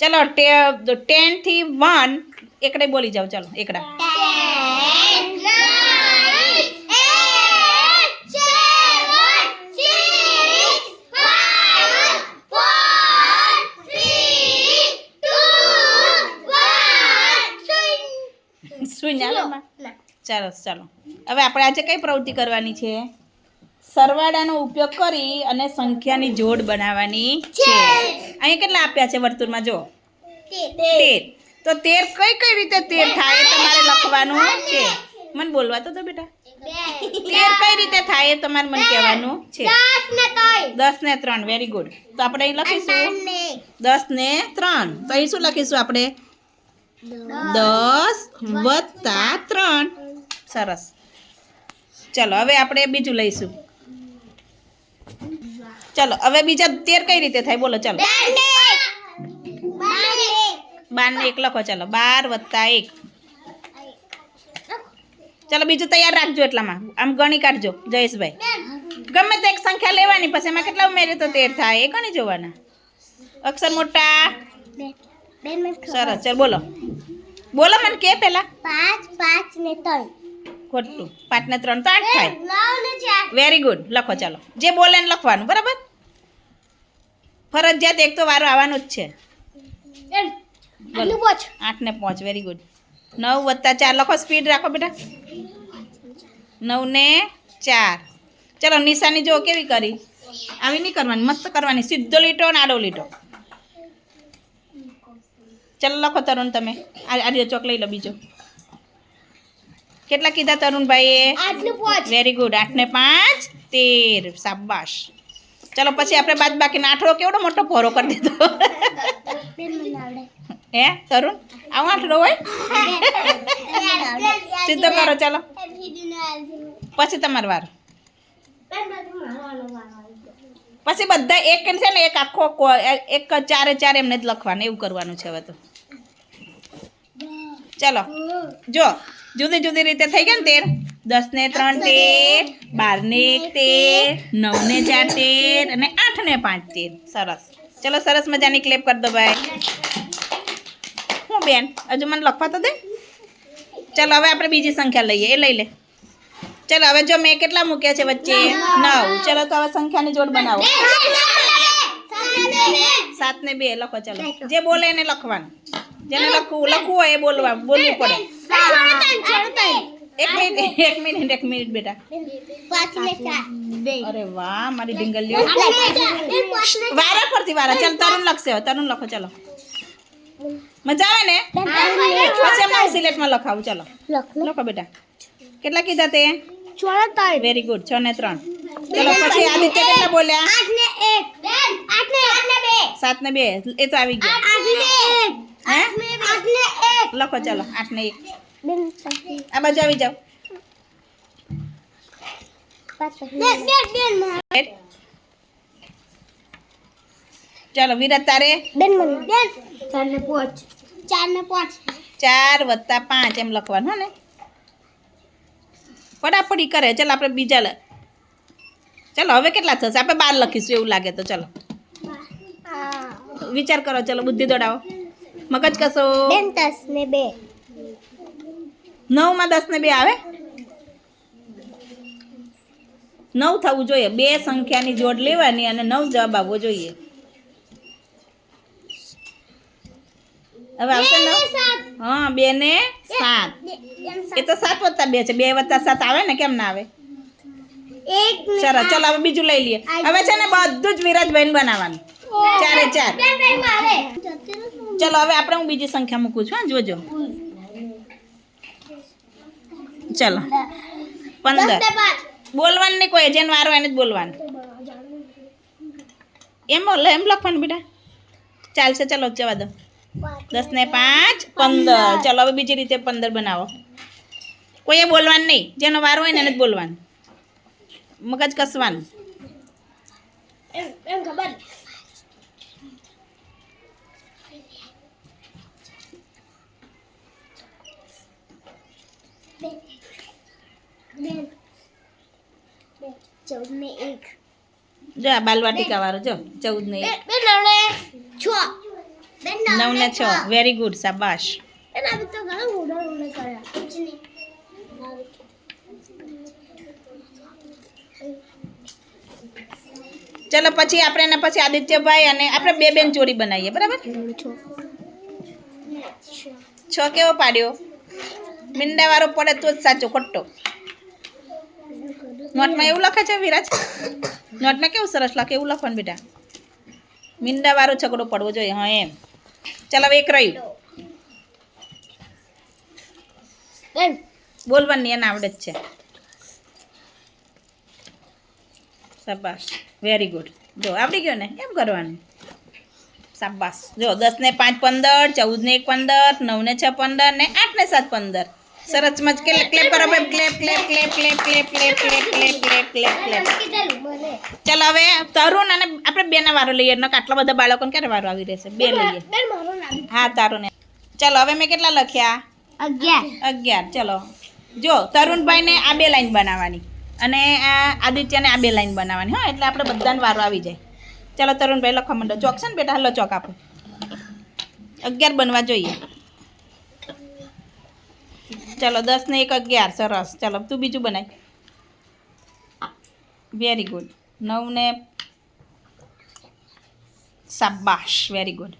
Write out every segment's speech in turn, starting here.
ચલો ટેનથી વન. એકડે બોલી જાઓ ચલો એકડા. સરસ ચાલો ચાલો. હવે આપણે આજે કઈ પ્રવૃત્તિ કરવાની છે? સરવાળાનો ઉપયોગ કરી અને સંખ્યાની જોડ બનાવવાની છે. અહીંયા કેટલા આપ્યા છે વર્તુળમાં? જો તેર. તો તેર કઈ કઈ રીતે તેર થાય તમારે લખવાનું છે? મને બોલવા તો બેટા. તેર કઈ રીતે થાય એ તમારે મને કહેવાનું છે. દસ ને ત્રણ. વેરી ગુડ તો આપણે અહીં લખીશું. દસ ને ત્રણ. તો અહીં શું લખીશું આપણે? દસ વત્તા ત્રણ. સરસ. ચલો હવે આપણે બીજું લઈશું. ચલો હવે બીજા તેર કઈ રીતે થાય? બોલો ચલો. બાર ને એક લખો ચાલો. બાર વત્તા એક. ચાલો બીજું તૈયાર રાખજો એટલામાં. આમ ગણી કાઢજો જયેશભાઈ. ગમે તે એક સંખ્યા લેવાની પછી એમાં કેટલા ઉમેરે તો તેર થાય? એ ગણી જોવાના. અક્ષર મોટા. સરસ ચાલ બોલો. બોલો મને કે પેલા પાંચ પાંચ ને ત્રણ. ખોટું. પાંચ ને ત્રણ તો આઠ થાય. વેરી ગુડ લખો ચાલો. જે બોલે ને લખવાનું બરાબર? ફરજિયાત એક તો વારો આવવાનો જ છે. આઠ ને પાંચ વેરી ગુડ નવ વત્તા ચાર લખો સ્પીડ રાખો બેટા. નવ ને ચાર. ચલો નિશાની જો કેવી કરી. આવી નહીં કરવાની મસ્ત કરવાની. સીધો લીટો અને આડો લીટો. ચાલો લખો તરુણ તમે. આ આર્ય ચોક લઈ લો બીજો. કેટલા કીધા તરુણભાઈએ? વેરી ગુડ આઠ ને પાંચ તેર. સાબાશ ચલો, પછી આપણે બાદ બાકીનો આઠડો કેવડો મોટો ભોરો કરી દીધો. હે, તરુણ? આવું આઠડો હોય? સીધો કરો, ચાલો. પછી તમારો વાર. પછી બધા એક છે ને, એક આખો એક ચારે ચાર એમને જ લખવાનું, એવું કરવાનું છે હવે તો. ચલો. જો, જુદી જુદી રીતે થઈ ગયા ને તેર? દસ ને ત્રણ તેર બાર ને એક તેર નવ ને ચાર તેર અને આઠ ને પાંચ તેર. સરસ. ચલો સરસ મજાની ક્લેપ કરી દો ભાઈ. હું બેન હજુ મને લખવા તો દે. ચલો હવે આપણે બીજી સંખ્યા લઈએ. એ લઈ લે. ચલો હવે જો મેં કેટલા મૂક્યા છે વચ્ચે? નવ. ચલો તો હવે સંખ્યાની જોડ બનાવો. સાત ને બે. લખો ચલો. જે બોલે એને લખવાનું. જેને લખવું લખવું હોય એ બોલવા બોલવું પડે. એક મિનિટ એક મિનિટ એક મિનિટ બેટા પાંચ ને ચાર અરે વાહ મારી ઢીંગલીઓ વારા પરથી વારા ચાલ તરુણ લખશે હવે તરુણ લખો ચલો મજા આવે ને પછી એમને હું સિલેક્ટમાં લખાવું ચલો લખો બેટા કેટલા કીધા તે ચોળાતર વેરી ગુડ છ ને ત્રણ ચલો પછી આદિત્ય કેટલા બોલ્યા આઠ ને એક આઠ ને આઠ ને બે સાત ને બે એ તો આવી ગયા આઠ ને એક હે આઠ ને એક લખો ચલો આઠ ને એક બેન આ બાજુ આવી જાઓ. ચાલો વિરાટ તારે. બેન બેન. ચાર ને પાંચ. ચાર ને પાંચ. ચાર વત્તા પાંચ એમ લખવાનું હો ને? પડાપડી કરે. ચાલો આપણે બીજા લ ચાલો હવે કેટલા થશે? આપણે બાર લખીશું એવું લાગે તો ચાલો. વિચાર કરો ચાલો બુદ્ધિ દોડાવો. મગજ કશો બેન દસ ને બે. નવમાં દસ ને બે આવે? નવ થવું જોઈએ. બે સંખ્યાની જોડ લેવાની અને નવ જવાબ આવવો જોઈએ. હવે આવશે નવ? હા બે ને સાત. એ તો સાત વત્તા બે છે. બે વત્તા સાત આવે ને? કેમ ના આવે? એક સરસ ચલો હવે બીજું લઈ લઈએ. હવે છે ને બધું જ વિરાજબેન બનાવવાનું. ચારે ચાર. ચલો હવે આપણે હું બીજી સંખ્યા મૂકું છું હા, જોજો. ચલો. પંદર. બોલવાનું નહીં કોઈ, જેને વારો એને જ બોલવાનું. એમ બોલે, એમ લખવાનું બેટા. ચાલશે, ચલો, જવા દો. દસ ને પાંચ, પંદર. ચલો, હવે બીજી રીતે પંદર બનાવો. કોઈએ બોલવાનું નહીં, જેનો વારો હોય ને એને જ બોલવાનું. મગજ કસવાનું. ખબર. ચૌદ ને એક. જો આ બાલવાટિકા વાળો જો ચૌદ ને એક. છ. નવ ને છ. વેરી ગુડ શાબાશ. એના તો ઘણા ઉડા ઉડા કર્યા. કુછ નહીં. ચલો પછી આપણે એના પછી આદિત્યભાઈ અને આપણે બે બેન જોડી બનાવીએ બરાબર? છ. કેવો પાડ્યો? મીંડાવાળો પડે તો જ સાચો ખોટો. નોટમાં એવું લખે છે વિરાજ? નોટમાં કેવું સરસ લખે એવું લખવાનું બેટા. મીંડાવાળો છકડો પડવો જોઈએ હા એમ. ચાલ હવે એક રહ્યું. બોલવાની એને આવડે જ છે. શાબાશ. વેરી ગુડ જો આવડી ગયો ને? એમ કરવાનું? સાબાસ જો દસ ને પાંચ પંદર ચૌદ ને એક પંદર નવ ને છ પંદર ને આઠ ને સાત પંદર. સરસ મજ કે ક્લેપ કરો ભાઈ clap clap clap clap clap clap clap clap clap clap clap ચાલ ચાલો હવે તરુણ અને આપણે બેના વારો લઈએ નક આટલા બધા બાળકોને ક્યારે વારો આવી રહેશે બે લઈએ બેન હા તારું ને ચાલો હવે મેં કેટલા લખ્યા અગિયાર અગિયાર ચલો જો તરુણભાઈને આ બે લાઈન બનાવવાની અને આ આદિત્યને આ બે લાઈન બનાવવાની હા એટલે આપણે બધાને વારો આવી જાય ચાલો તરુણભાઈ લખવા માંડો ચોક છે ને બેટા હલો ચોક આપો અગિયાર બનવા જોઈએ ચલો દસ ને એક અગિયાર, સરસ. ચલો, તું બીજું બનાય. વેરી ગુડ નવ ને સાબાશ વેરી ગુડ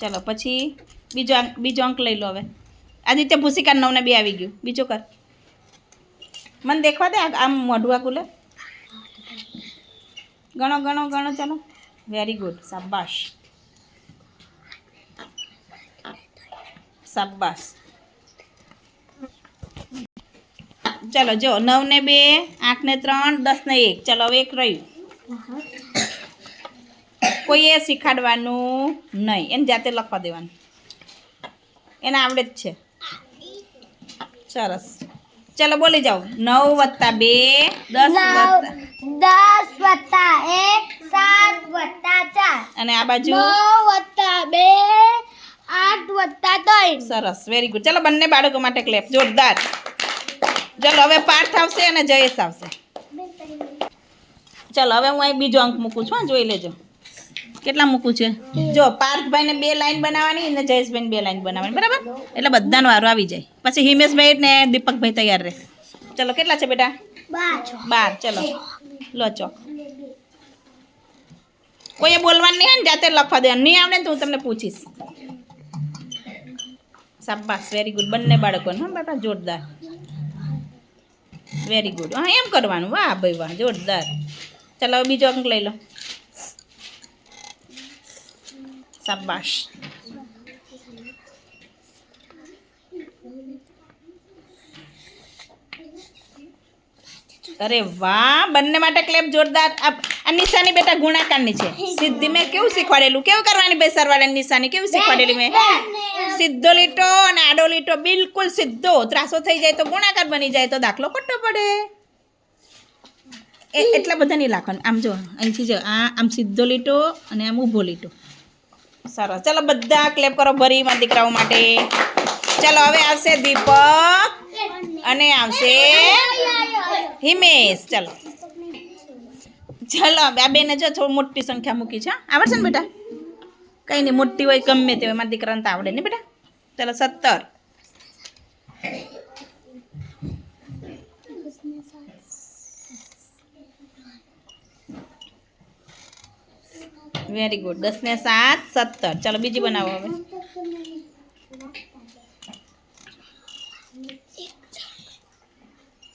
ચલો, પછી બીજો બીજો અંક લઈ લો હવે. આદિત્ય ભૂસિકા નવ ને બે આવી ગયું. બીજો કર. મને દેખવા દે આમ મોઢું આ કુલે ગણો ગણો ગણો, ચાલો. વેરી ગુડ શાબાશ. શાબાશ. ચલો જો નવ ને બે આઠ ને ત્રણ દસ ને એક. ચલો હવે એક રહ્યું. કોઈએ શીખવાડવાનું નહીં. એને જાતે લખવા દેવાનું. એને આવડે જ છે. સરસ. ચલો બોલી જાઓ. નવ વત્તા બે દસ દસ વત્તા એક સાત વત્તા ચાર. અને આ બાજુ? નવ વત્તા બે આઠ વત્તા ત્રણ. સરસ. વેરી ગુડ ચલો બંને બાળકો માટે ક્લેપ જોરદાર. ચલો, હવે પાર્થ આવશે અને જયેશ આવશે. ચાલો, હવે હું અહીં બીજો અંક મૂકું છું જોઈ લેજો. કેટલા મૂકું છે? જો, પાર્થભાઈને બે લાઈન બનાવવાની અને જયેશભાઈને બે લાઈન બનાવવાની, બરાબર? એટલે બધાનો વારો આવી જાય. પછી હિમેશભાઈ ને દીપકભાઈ તૈયાર રહે. ચલો, કેટલા છે બેટા? બાર, ચલો. લો ચોક કોઈએ બોલવાનું નહીં જાતે લખવા દેવાનું. નહીં આવડે તો હું તમને પૂછીશ. શાબાશ વેરી ગુડ બંને બાળકોને, હા, બાપા, જોરદાર. વેરી ગુડ હા, એમ કરવાનું. વાહ, ભાઈ, વાહ, જોરદાર. ચાલો બીજો અંક લઈ લો. શાબાશ. અરે વાહ બંને માટે ક્લેપ જોરદાર. આ નિશાની બેટા ગુણાકારની છે. સીધી મેં કેવું શીખવાડેલું? કેવું કરવાની બે સરવાળાની નિશાની? કેવું શીખવાડેલી મેં? સીધો લીટો અને આડો લીટો બિલકુલ સીધો. ત્રાસો થઈ જાય તો ગુણાકાર બની જાય તો દાખલો ખોટો પડે. એ એટલા બધા નહીં લાખવાનું. આમ જો અહીંથી જો આ આમ સીધો લીટો અને આમ ઊભો લીટો. સરસ. ચાલો બધા ક્લેપ કરો ભરી મારા દીકરાઓ માટે. ચાલો હવે આવશે દીપક. અને આવશે હિમેશ, ચાલો. ચાલો આ બેને જો થોડી મોટી સંખ્યા મૂકી છે આવડશે ને બેટા? કંઈ નહીં, મોટી હોય, ગમે તે હોય, મારા દીકરાને તો આવડે ને બેટા. ચાલો, સત્તર. વેરી ગુડ દસ ને સાત, સત્તર. ચાલો, બીજી બનાવો હવે.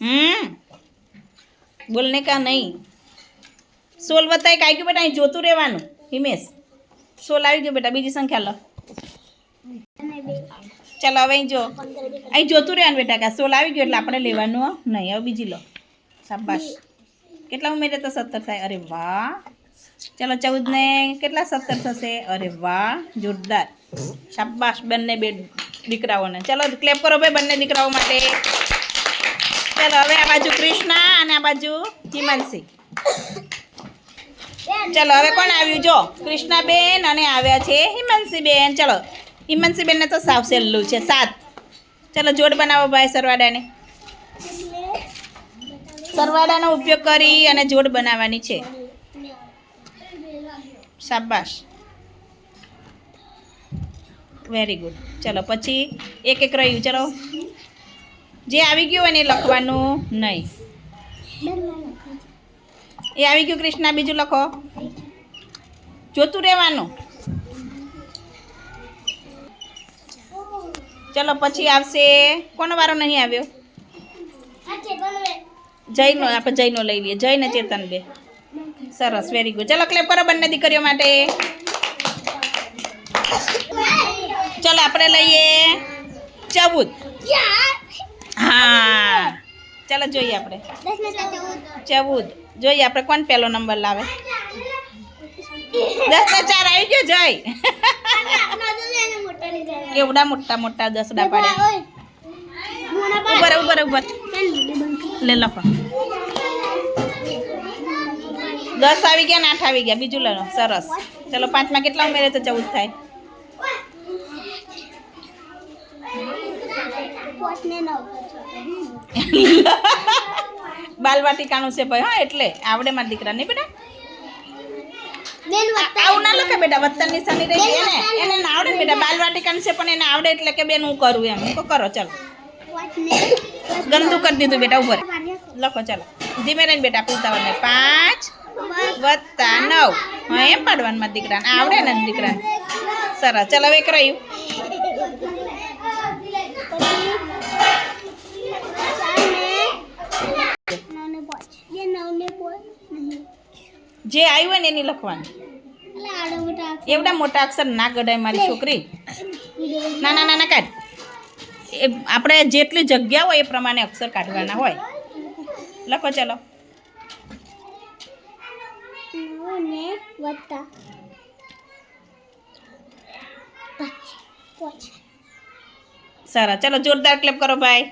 હમ. બોલને કા નહીં? સોલ વત્તા એક આવી ગયું બેટા, અહીં જોતું રહેવાનું. હિમેશ, સોલ આવી ગયો બેટા, બીજી સંખ્યા લો. ચાલો, હવે અહીં જો. અહીં જોતું રહેવાનું બેટા કે આ સોલ આવી ગયો એટલે આપણે લેવાનું નહીં, હવે બીજી લો. શાબાશ. કેટલા ઉમેરે તો સત્તર થાય. અરે વાહ. ચાલો ચૌદ ને કેટલા સત્તર થશે? અરે વાહ, જોરદાર. શાબાશ બંને બે દીકરાઓને. ચાલો ક્લેપ કરો ભાઈ બંને દીકરાઓ માટે. ચાલો, હવે આ બાજુ કૃષ્ણા અને આ બાજુ હિમાંશી ચલો, હવે કોણ આવ્યું? જો, કૃષ્ણાબેન અને આવ્યા છે હિમાંશીબેન ચલો હિમાંશીબેનને તો સાવ સહેલું છે, સાત. ચલો, જોડ બનાવો ભાઈ સરવાડાને. સરવાડાનો ઉપયોગ કરી અને જોડ બનાવવાની છે. શાબાશ. વેરી ગુડ ચલો, પછી એક એક રહ્યું. ચલો. જે આવી ગયું હોય ને લખવાનું નહીં. એ આવી ગયું, કૃષ્ણા, બીજું લખો. જોતું રહેવાનું. ચલો, પછી આવશે. કોનો વારો નહીં આવ્યો? જયનો, આપણે જયનો લઈ લઈએ. જય ને ચેતન બે. સરસ વેરી ગુડ ચલો ક્લેપ કરો બંને દીકરીઓ માટે. ચલો, આપણે લઈએ ચૌદ. હા. ચાલો જોઈએ આપણે. ચૌદ. જોઈએ આપણે કોણ પહેલો નંબર લાવે. દસ ને ચાર આવી ગયો, જય. કેવડા મોટા મોટા દસડા પાડ્યા. ઉભર ઉભર ઉભર લે લખો દસ આવી ગયા ને આઠ આવી ગયા. બીજું લો સરસ. ચલો, પાંચમાં કેટલા ઉમેરે તો ચૌદ થાય. બાલવાટિકાનું છે ભાઈ હા એટલે. આવડે મારા દીકરા નહીં બેટા? આવું ના લખે બેટા વત્તર નિશાની રહી ગઈ એને? એને ના આવડે ને બેટા બાલવાટિકાનું છે પણ એને આવડે એટલે કે બેન હું કરું એમ. તો કરો ચાલો. ગંદુ કરી દીધું બેટા ઉપર લખો ચાલો. ધીમે રહીને બેટા પૂછતા પાંચ વત્તા નવ. હા એમ પાડવાનું મારા દીકરાને. આવડે ને દીકરાને. સરસ. ચાલો હવે એક જે આવ્યું હોય ને એની લખવાની. એવડા મોટા અક્ષર ના ગડાય મારી છોકરી. ના ના ના ના કાઢ. એ આપણે જેટલી જગ્યા હોય એ પ્રમાણે અક્ષર કાઢવાના હોય. લખો ચલો. સારા ચલો જોરદાર ક્લેપ કરો ભાઈ.